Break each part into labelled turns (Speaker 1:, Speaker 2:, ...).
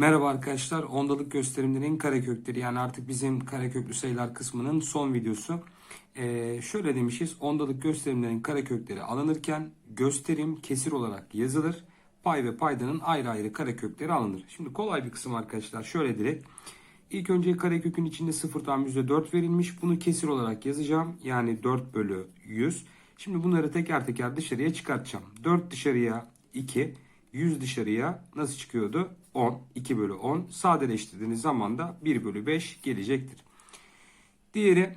Speaker 1: Merhaba arkadaşlar. Ondalık gösterimlerin karekökleri yani artık bizim kareköklü sayılar kısmının son videosu. Ee, şöyle demişiz. Ondalık gösterimlerin karekökleri alınırken gösterim kesir olarak yazılır. Pay ve paydanın ayrı ayrı karekökleri alınır. Şimdi kolay bir kısım arkadaşlar. Şöyle direkt. İlk önce karekökün içinde 0 tam %4 verilmiş. Bunu kesir olarak yazacağım. Yani 4 bölü 100. Şimdi bunları teker teker dışarıya çıkartacağım. 4 dışarıya 2. 100 dışarıya nasıl çıkıyordu? 10. 2 bölü 10. Sadeleştirdiğiniz zaman da 1 bölü 5 gelecektir. Diğeri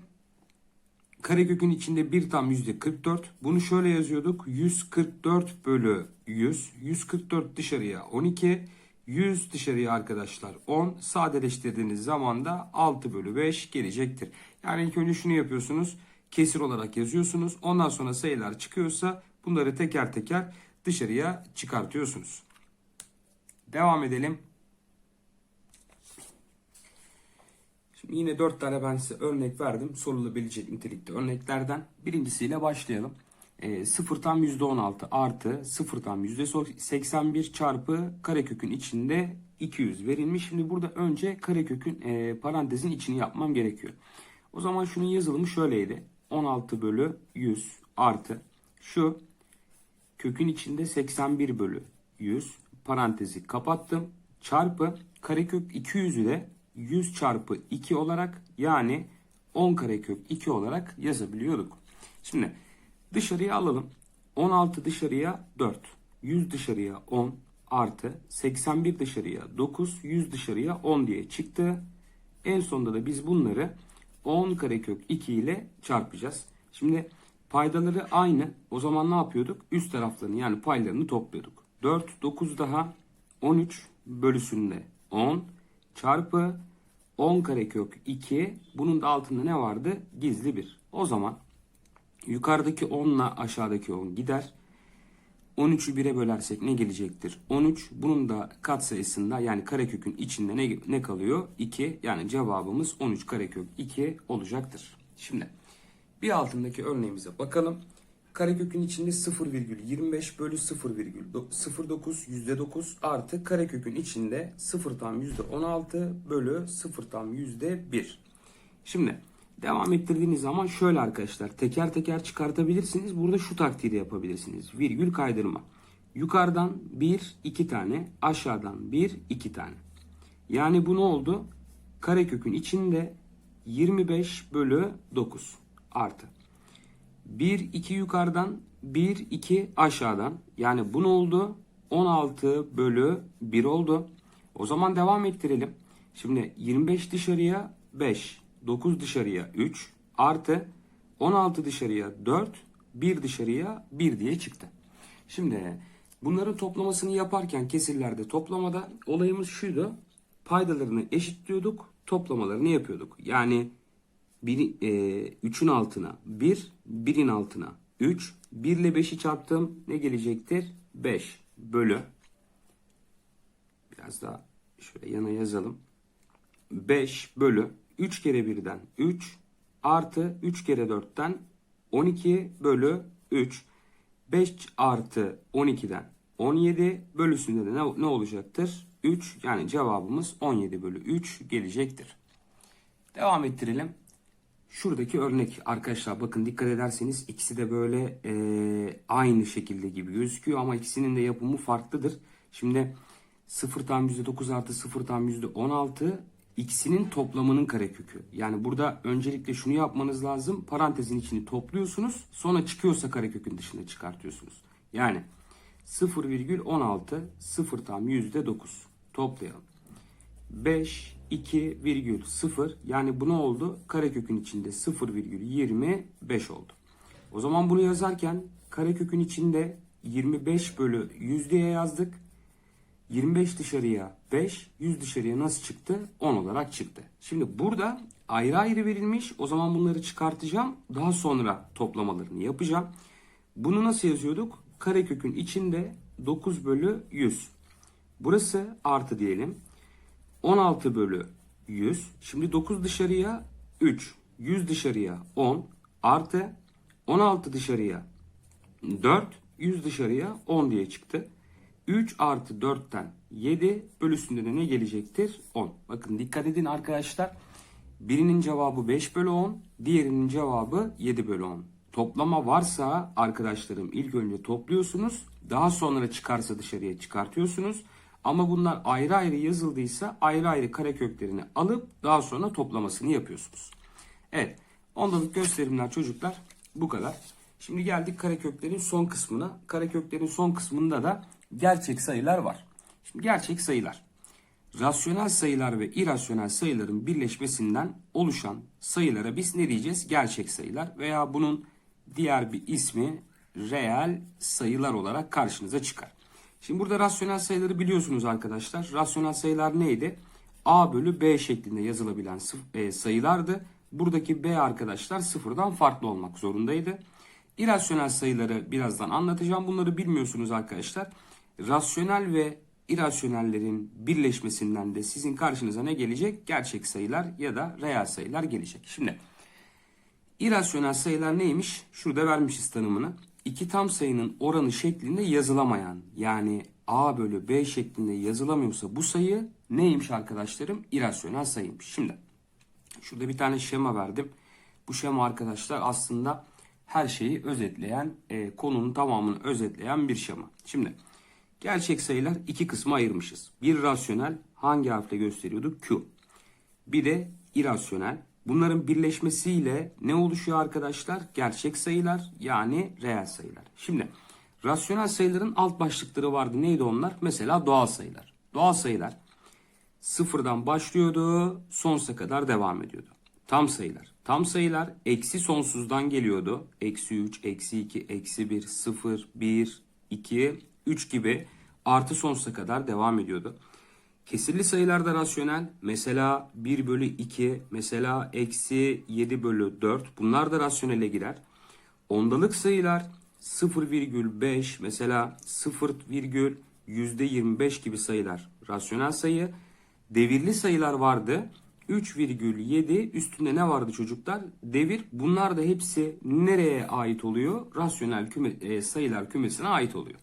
Speaker 1: karekökün içinde 1 tam yüzde 44. Bunu şöyle yazıyorduk. 144 bölü 100. 144 dışarıya 12. 100 dışarıya arkadaşlar 10. Sadeleştirdiğiniz zaman da 6 bölü 5 gelecektir. Yani ilk önce şunu yapıyorsunuz. Kesir olarak yazıyorsunuz. Ondan sonra sayılar çıkıyorsa bunları teker teker dışarıya çıkartıyorsunuz. Devam edelim. Şimdi yine 4 tane ben size örnek verdim. Sorulabilecek nitelikte örneklerden. Birincisiyle başlayalım. E, 0 tam %16 artı 0 tam %81 çarpı karekökün içinde 200 verilmiş. Şimdi burada önce karekökün e, parantezin içini yapmam gerekiyor. O zaman şunun yazılımı şöyleydi. 16 bölü 100 artı şu kökün içinde 81 bölü 100 parantezi kapattım. Çarpı karekök 200'ü de 100 çarpı 2 olarak yani 10 karekök 2 olarak yazabiliyorduk. Şimdi dışarıya alalım. 16 dışarıya 4. 100 dışarıya 10 artı 81 dışarıya 9. 100 dışarıya 10 diye çıktı. En sonunda da biz bunları 10 karekök 2 ile çarpacağız. Şimdi paydaları aynı. O zaman ne yapıyorduk? Üst taraflarını yani paylarını topluyorduk. 4, 9 daha 13 bölüsünde 10 çarpı 10 karekök 2. Bunun da altında ne vardı? Gizli 1. O zaman yukarıdaki 10 ile aşağıdaki 10 gider. 13'ü 1'e bölersek ne gelecektir? 13. Bunun da katsayısında yani karekökün içinde ne, ne kalıyor? 2. Yani cevabımız 13 karekök 2 olacaktır. Şimdi bir altındaki örneğimize bakalım. Karekökün içinde 0,25 bölü 0,09 %9 artı karekökün içinde 0 tam %16 bölü 0 tam %1. Şimdi devam ettirdiğiniz zaman şöyle arkadaşlar teker teker çıkartabilirsiniz. Burada şu taktiği yapabilirsiniz. Virgül kaydırma. Yukarıdan 1 2 tane aşağıdan 1 2 tane. Yani bu ne oldu? Karekökün içinde 25 bölü 9 artı. 1 2 yukarıdan 1 2 aşağıdan. Yani bu ne oldu? 16 bölü 1 oldu. O zaman devam ettirelim. Şimdi 25 dışarıya 5, 9 dışarıya 3 artı 16 dışarıya 4, 1 dışarıya 1 diye çıktı. Şimdi bunların toplamasını yaparken kesirlerde toplamada olayımız şuydu. Paydalarını eşitliyorduk, toplamalarını yapıyorduk. Yani 3'ün altına 1, 1'in altına 3. 1 ile 5'i çarptım. Ne gelecektir? 5 bölü. Biraz daha şöyle yana yazalım. 5 bölü 3 kere 1'den 3 artı 3 kere 4'ten 12 bölü 3. 5 artı 12'den 17 bölüsünde de ne, ne olacaktır? 3 yani cevabımız 17 bölü 3 gelecektir. Devam ettirelim. Şuradaki örnek arkadaşlar bakın dikkat ederseniz ikisi de böyle e, aynı şekilde gibi gözüküyor ama ikisinin de yapımı farklıdır. Şimdi 0 tam %9 artı 0 tam %16 ikisinin toplamının karekökü. Yani burada öncelikle şunu yapmanız lazım. Parantezin içini topluyorsunuz. Sonra çıkıyorsa karekökün dışına çıkartıyorsunuz. Yani 0,16 0 tam %9 toplayalım. 5 2,0 yani bu ne oldu? Karekökün içinde 0,25 oldu. O zaman bunu yazarken karekökün içinde 25 bölü 100 diye yazdık. 25 dışarıya 5, 100 dışarıya nasıl çıktı? 10 olarak çıktı. Şimdi burada ayrı ayrı verilmiş. O zaman bunları çıkartacağım. Daha sonra toplamalarını yapacağım. Bunu nasıl yazıyorduk? Karekökün içinde 9 bölü 100. Burası artı diyelim. 16 bölü 100. Şimdi 9 dışarıya 3. 100 dışarıya 10. Artı 16 dışarıya 4. 100 dışarıya 10 diye çıktı. 3 artı 4'ten 7 bölü üstünde de ne gelecektir? 10. Bakın dikkat edin arkadaşlar. Birinin cevabı 5 bölü 10, diğerinin cevabı 7 bölü 10. Toplama varsa arkadaşlarım ilk önce topluyorsunuz. Daha sonra çıkarsa dışarıya çıkartıyorsunuz. Ama bunlar ayrı ayrı yazıldıysa ayrı ayrı kareköklerini alıp daha sonra toplamasını yapıyorsunuz. Evet. Ondalık gösterimler çocuklar bu kadar. Şimdi geldik kareköklerin son kısmına. Kareköklerin son kısmında da gerçek sayılar var. Şimdi gerçek sayılar. Rasyonel sayılar ve irasyonel sayıların birleşmesinden oluşan sayılara biz ne diyeceğiz? Gerçek sayılar veya bunun diğer bir ismi reel sayılar olarak karşınıza çıkar. Şimdi burada rasyonel sayıları biliyorsunuz arkadaşlar. Rasyonel sayılar neydi? A bölü B şeklinde yazılabilen e, sayılardı. Buradaki B arkadaşlar sıfırdan farklı olmak zorundaydı. İrasyonel sayıları birazdan anlatacağım. Bunları bilmiyorsunuz arkadaşlar. Rasyonel ve irasyonellerin birleşmesinden de sizin karşınıza ne gelecek? Gerçek sayılar ya da reel sayılar gelecek. Şimdi İrasyonel sayılar neymiş? Şurada vermişiz tanımını. İki tam sayının oranı şeklinde yazılamayan yani A bölü B şeklinde yazılamıyorsa bu sayı neymiş arkadaşlarım? İrasyonel sayıymış. Şimdi şurada bir tane şema verdim. Bu şema arkadaşlar aslında her şeyi özetleyen, e, konunun tamamını özetleyen bir şema. Şimdi gerçek sayılar iki kısma ayırmışız. Bir rasyonel hangi harfle gösteriyorduk? Q. Bir de irasyonel. Bunların birleşmesiyle ne oluşuyor arkadaşlar? Gerçek sayılar yani reel sayılar. Şimdi rasyonel sayıların alt başlıkları vardı. Neydi onlar? Mesela doğal sayılar. Doğal sayılar sıfırdan başlıyordu, sonsuza kadar devam ediyordu. Tam sayılar. Tam sayılar eksi sonsuzdan geliyordu. Eksi 3, eksi 2, eksi 1, 0, 1, 2, 3 gibi artı sonsuza kadar devam ediyordu. Kesirli sayılarda rasyonel mesela 1 bölü 2 mesela eksi 7 bölü 4 bunlar da rasyonele girer. Ondalık sayılar 0,5 mesela 0, %25 gibi sayılar rasyonel sayı. Devirli sayılar vardı. 3,7 üstünde ne vardı çocuklar? Devir. Bunlar da hepsi nereye ait oluyor? Rasyonel küme, e, sayılar kümesine ait oluyor.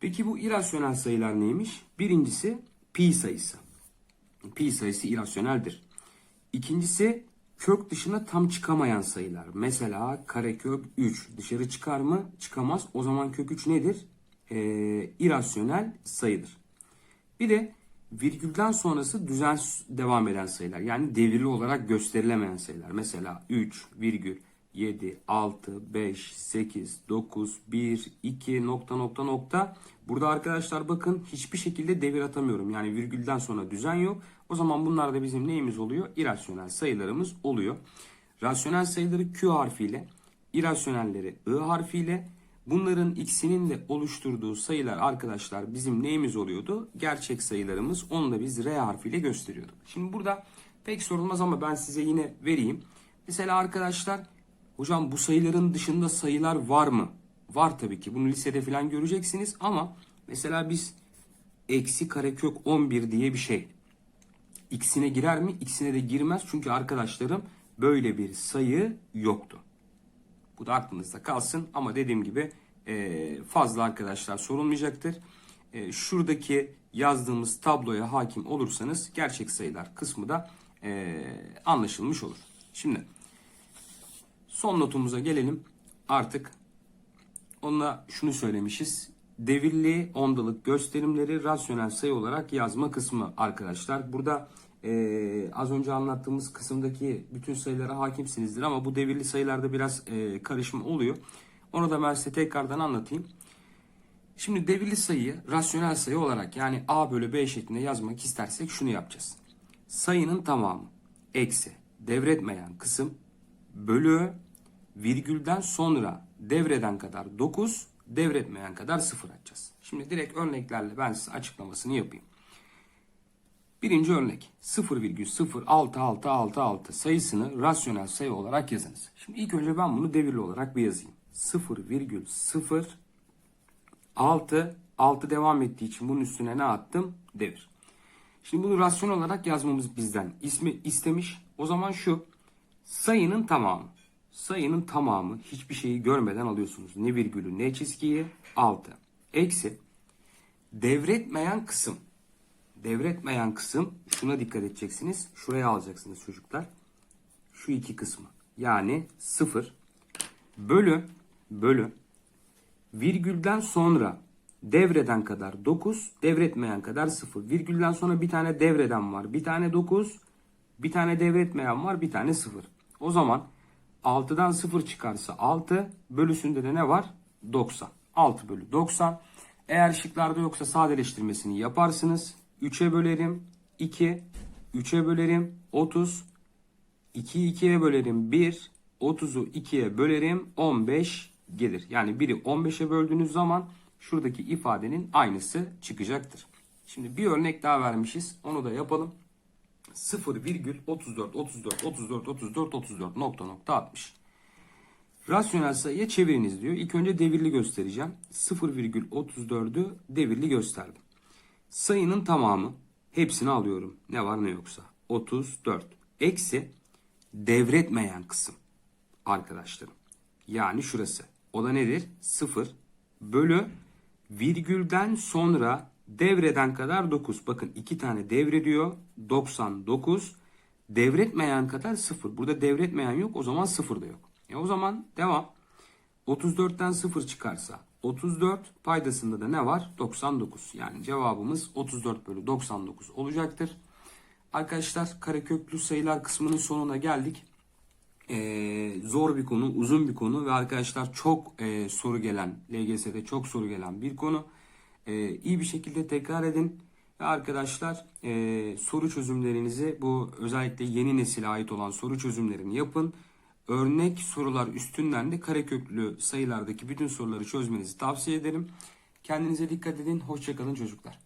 Speaker 1: Peki bu irasyonel sayılar neymiş? Birincisi pi sayısı. Pi sayısı irasyoneldir. İkincisi kök dışına tam çıkamayan sayılar. Mesela karekök 3 dışarı çıkar mı? Çıkamaz. O zaman kök 3 nedir? Ee, irasyonel sayıdır. Bir de virgülden sonrası düzen devam eden sayılar. Yani devirli olarak gösterilemeyen sayılar. Mesela 3, virgül, 7, 6, 5, 8, 9, 1, 2 nokta nokta nokta. Burada arkadaşlar bakın hiçbir şekilde devir atamıyorum. Yani virgülden sonra düzen yok. O zaman bunlar da bizim neyimiz oluyor? İrasyonel sayılarımız oluyor. Rasyonel sayıları Q harfiyle, irasyonelleri I harfiyle, bunların ikisinin de oluşturduğu sayılar arkadaşlar bizim neyimiz oluyordu? Gerçek sayılarımız. Onu da biz R harfiyle gösteriyorduk. Şimdi burada pek sorulmaz ama ben size yine vereyim. Mesela arkadaşlar Hocam bu sayıların dışında sayılar var mı? Var tabii ki. Bunu lisede falan göreceksiniz ama mesela biz eksi karekök 11 diye bir şey. İkisine girer mi? İkisine de girmez. Çünkü arkadaşlarım böyle bir sayı yoktu. Bu da aklınızda kalsın ama dediğim gibi e, fazla arkadaşlar sorulmayacaktır. E, şuradaki yazdığımız tabloya hakim olursanız gerçek sayılar kısmı da e, anlaşılmış olur. Şimdi Son notumuza gelelim. Artık onunla şunu söylemişiz. Devirli ondalık gösterimleri rasyonel sayı olarak yazma kısmı arkadaşlar. Burada e, az önce anlattığımız kısımdaki bütün sayılara hakimsinizdir ama bu devirli sayılarda biraz e, karışma oluyor. Onu da ben size tekrardan anlatayım. Şimdi devirli sayıyı rasyonel sayı olarak yani a bölü b şeklinde yazmak istersek şunu yapacağız. Sayının tamamı eksi devretmeyen kısım bölü virgülden sonra devreden kadar 9, devretmeyen kadar 0 açacağız. Şimdi direkt örneklerle ben size açıklamasını yapayım. Birinci örnek 0,06666 sayısını rasyonel sayı olarak yazınız. Şimdi ilk önce ben bunu devirli olarak bir yazayım. 0,06 6 devam ettiği için bunun üstüne ne attım? Devir. Şimdi bunu rasyonel olarak yazmamız bizden ismi istemiş. O zaman şu sayının tamamı sayının tamamı hiçbir şeyi görmeden alıyorsunuz. Ne virgülü ne çizgiyi 6. Eksi Devretmeyen kısım. Devretmeyen kısım şuna dikkat edeceksiniz. Şuraya alacaksınız çocuklar. Şu iki kısmı. Yani 0 bölü bölü virgülden sonra devreden kadar 9, devretmeyen kadar 0. Virgülden sonra bir tane devreden var. Bir tane 9, bir tane devretmeyen var, bir tane 0. O zaman 6'dan 0 çıkarsa 6, bölüsünde de ne var? 90. 6 bölü 90. Eğer şıklarda yoksa sadeleştirmesini yaparsınız. 3'e bölerim 2, 3'e bölerim 30, 2'yi 2'ye bölerim 1, 30'u 2'ye bölerim 15 gelir. Yani 1'i 15'e böldüğünüz zaman şuradaki ifadenin aynısı çıkacaktır. Şimdi bir örnek daha vermişiz. Onu da yapalım. 0,34 34 34 34 34 nokta nokta 60. Rasyonel sayıya çeviriniz diyor. İlk önce devirli göstereceğim. 0,34'ü devirli gösterdim. Sayının tamamı hepsini alıyorum. Ne var ne yoksa. 34 eksi devretmeyen kısım arkadaşlarım. Yani şurası. O da nedir? 0 bölü virgülden sonra devreden kadar 9. Bakın iki tane devrediyor. 99. Devretmeyen kadar 0. Burada devretmeyen yok. O zaman 0 da yok. E o zaman devam. 34'ten 0 çıkarsa 34 paydasında da ne var? 99. Yani cevabımız 34 bölü 99 olacaktır. Arkadaşlar kareköklü sayılar kısmının sonuna geldik. Ee, zor bir konu, uzun bir konu ve arkadaşlar çok e, soru gelen, LGS'de çok soru gelen bir konu. Ee, iyi bir şekilde tekrar edin. Ve arkadaşlar e, soru çözümlerinizi bu özellikle yeni nesile ait olan soru çözümlerini yapın. Örnek sorular üstünden de kareköklü sayılardaki bütün soruları çözmenizi tavsiye ederim. Kendinize dikkat edin. Hoşçakalın çocuklar.